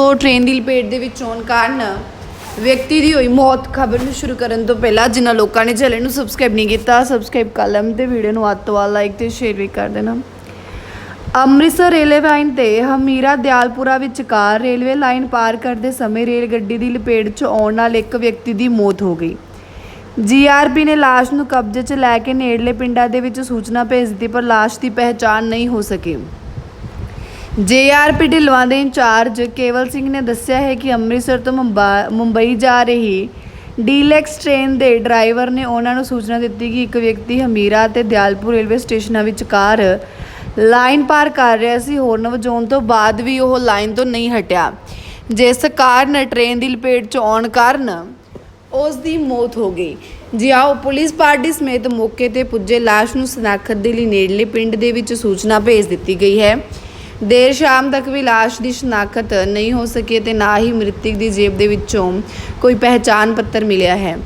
ਦੋਸਤੋ ਟ੍ਰੇਨ ਦੀ ਲਪੇਟ ਦੇ ਵਿੱਚ ਆਉਣ ਕਾਰਨ ਵਿਅਕਤੀ ਦੀ ਹੋਈ ਮੌਤ ਖਬਰ ਨੂੰ ਸ਼ੁਰੂ ਕਰਨ ਤੋਂ ਪਹਿਲਾਂ ਜਿਨ੍ਹਾਂ ਲੋਕਾਂ ਨੇ ਚੈਨਲ ਨੂੰ ਸਬਸਕ੍ਰਾਈਬ ਨਹੀਂ ਕੀਤਾ ਸਬਸਕ੍ਰਾਈਬ ਕਰ ਲਓ ਤੇ ਵੀਡੀਓ ਨੂੰ ਵੱਧ ਤੋਂ ਵੱਧ ਲਾਈਕ ਤੇ ਸ਼ੇਅਰ ਵੀ ਕਰ ਦੇਣਾ। ਅੰਮ੍ਰਿਤਸਰ ਰੇਲਵੇ ਲਾਈਨ ਤੇ ਹਮੀਰਾ ਦਿਆਲਪੁਰਾ ਵਿਚਕਾਰ ਰੇਲਵੇ ਲਾਈਨ ਪਾਰ ਕਰਦੇ ਸਮੇਂ ਰੇਲ ਗੱਡੀ ਦੀ ਲਪੇਟ 'ਚ ਆਉਣ ਨਾਲ ਇੱਕ ਵਿਅਕਤੀ ਦੀ ਮੌਤ ਹੋ ਗਈ। ਜੀਆਰਪੀ ਨੇ ਲਾਸ਼ ਨੂੰ ਕਬਜ਼ੇ 'ਚ ਲੈ ਕੇ ਨੇੜਲੇ ਪਿੰਡਾਂ ਦੇ ਵਿੱਚ ਸੂਚਨਾ ਭੇਜ ਦਿੱਤੀ ਪਰ ਲਾਸ਼ ਦੀ ਪਹਿਚਾਣ ਨਹੀਂ ਹੋ ਸਕੀ। ਜੇਆਰਪੀ ਢਿਲਵਾਂ ਦੇ ਇੰਚਾਰਜ ਕੇਵਲ ਸਿੰਘ ਨੇ ਦੱਸਿਆ ਹੈ ਕਿ ਅੰਮ੍ਰਿਤਸਰ ਤੋਂ ਮੁੰਬਾ- ਮੁੰਬਈ ਜਾ ਰਹੀ ਡੀਲੈਕਸ ਟ੍ਰੇਨ ਦੇ ਡਰਾਈਵਰ ਨੇ ਉਹਨਾਂ ਨੂੰ ਸੂਚਨਾ ਦਿੱਤੀ ਕਿ ਇੱਕ ਵਿਅਕਤੀ ਹਮੀਰਾ ਅਤੇ ਦਿਆਲਪੁਰ ਰੇਲਵੇ ਸਟੇਸ਼ਨਾਂ ਵਿਚਕਾਰ ਲਾਈਨ ਪਾਰ ਕਰ ਰਿਹਾ ਸੀ। ਹੋਰਨ ਵਜਾਉਣ ਤੋਂ ਬਾਅਦ ਵੀ ਉਹ ਲਾਈਨ ਤੋਂ ਨਹੀਂ ਹਟਿਆ। ਜਿਸ ਕਾਰਨ ਟ੍ਰੇਨ ਦੀ ਲਪੇਟ 'ਚ ਆਉਣ ਕਾਰਨ ਉਸ ਦੀ ਮੌਤ ਹੋ ਗਈ। ਜੀ ਆਓ ਪੁਲਿਸ ਪਾਰਟੀ ਸਮੇਤ ਮੌਕੇ ਤੇ ਪੁੱਜੇ। ਲਾਸ਼ ਨੂੰ ਸਨਾਖਤ ਦੇ ਲਈ ਨੇੜਲੇ ਪਿੰਡ ਦੇ ਵਿੱਚ ਸੂਚਨਾ ਭੇਜ ਦਿੱਤੀ ਗਈ ਹੈ। ਦੇਰ ਸ਼ਾਮ ਤੱਕ ਵੀ ਲਾਸ਼ ਦੀ ਸ਼ਨਾਖਤ ਨਹੀਂ ਹੋ ਸਕੀ ਅਤੇ ਨਾ ਹੀ ਮ੍ਰਿਤਕ ਦੀ ਜੇਬ ਦੇ ਵਿੱਚੋਂ ਕੋਈ ਪਹਿਚਾਣ ਪੱਤਰ ਮਿਲਿਆ ਹੈ।